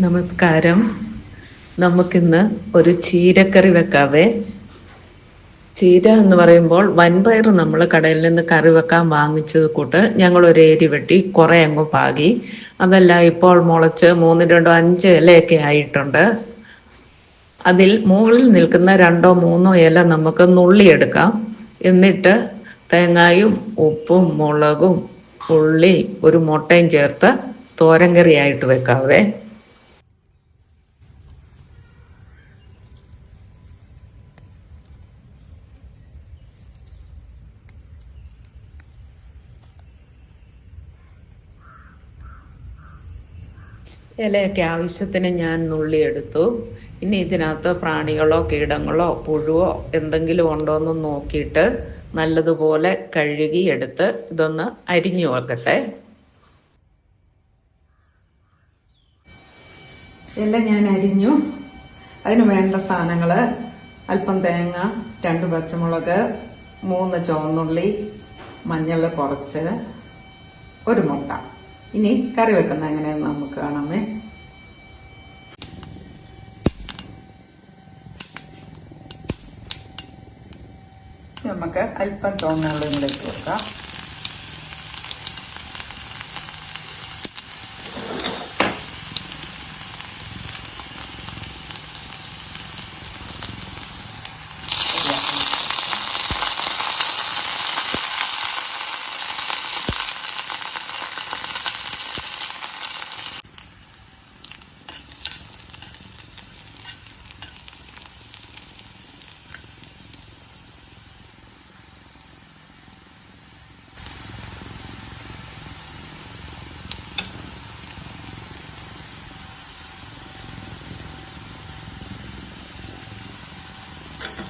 നമസ്കാരം. നമുക്കിന്ന് ഒരു ചീരക്കറി വെക്കാവേ. ചീര എന്ന് പറയുമ്പോൾ വൻപയർ നമ്മൾ കടയിൽ നിന്ന് കറി വെക്കാൻ വാങ്ങിച്ചത് കൂട്ട് ഞങ്ങൾ ഒരു ഏരി വെട്ടി കുറെ അങ്ങ് പാകി. അതല്ല ഇപ്പോൾ മുളച്ച് മൂന്ന് രണ്ടോ അഞ്ച് ഇലയൊക്കെ ആയിട്ടുണ്ട്. അതിൽ മുകളിൽ നിൽക്കുന്ന രണ്ടോ മൂന്നോ ഇല നമുക്ക് നുള്ളിയെടുക്കാം. എന്നിട്ട് തേങ്ങായും ഉപ്പും മുളകും ഉള്ളി ഒരു മുട്ടയും ചേർത്ത് തോരൻ കറിയായിട്ട് വെക്കാവേ. ഇലയൊക്കെ ആവശ്യത്തിന് ഞാൻ നുള്ളിയെടുത്തു. ഇനി ഇതിനകത്ത് പ്രാണികളോ കീടങ്ങളോ പുഴുവോ എന്തെങ്കിലും ഉണ്ടോ എന്ന് നോക്കിയിട്ട് നല്ലതുപോലെ കഴുകി എടുത്ത് ഇതൊന്ന് അരിഞ്ഞു വെക്കട്ടെ. ഇല ഞാൻ അരിഞ്ഞു. അതിന് വേണ്ട സാധനങ്ങൾ അല്പം തേങ്ങ രണ്ട് പച്ചമുളക് മൂന്ന് ചുവന്നുള്ളി മഞ്ഞൾ കുറച്ച് ഒരു മുട്ട. ഇനി കറി വെക്കുന്ന എങ്ങനെയെന്ന് നമുക്ക് കാണാമേ. നമുക്ക് അല്പം ചുവന്നുള്ളിയും കൂടെ ഇട്ട് കൊടുക്കാം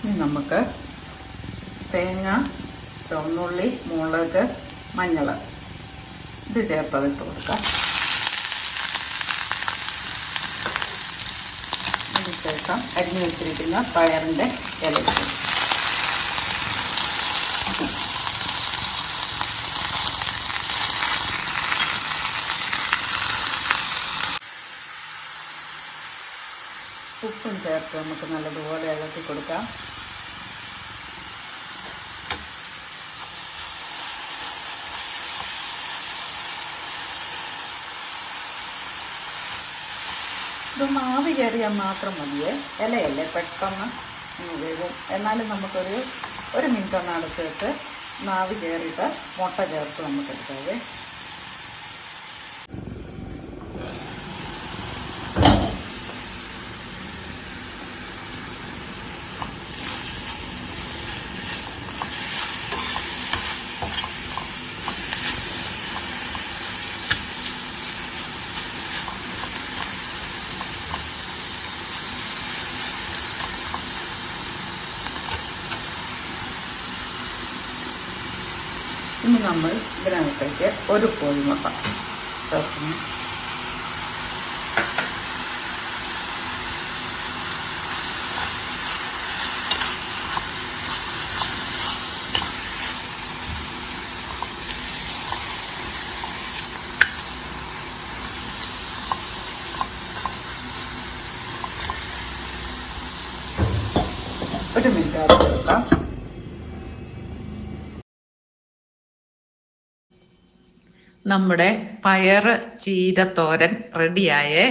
ഇനി നമുക്ക് തേങ്ങ ചുവന്നുള്ളി മുളക് മഞ്ഞൾ. ഇത് ചേർത്തത് ഇട്ട് കൊടുക്കാം. അതിനുശേഷം അരിഞ്ഞു വെച്ചിരിക്കുന്ന പയറിന്റെ ഇല ഉപ്പും ചേർത്ത് നമുക്ക് നല്ലതുപോലെ ഇളക്കി കൊടുക്കാം. ഇത് മാവ് കയറിയാൽ മാത്രം മതിയേ. ഇലയല്ലേ പെട്ടെന്ന് വേഗം എന്നാലും നമുക്കൊരു ഒരു മിനിറ്റ് ഒന്ന് അടച്ചിട്ട് മാവ് കയറിയിട്ട് മുട്ട ചേർത്ത് നമുക്ക് എടുക്കാവേ. ഇനി നമ്മൾ ഇതിനകത്തേക്ക് ഒരു കോഴിമുട്ട ചേർക്കുന്നു. ഒരു മിനിറ്റ് അത് ചേർക്കാം നമ്മുടെ പയർ ചീരത്തോരൻ റെഡിയായേ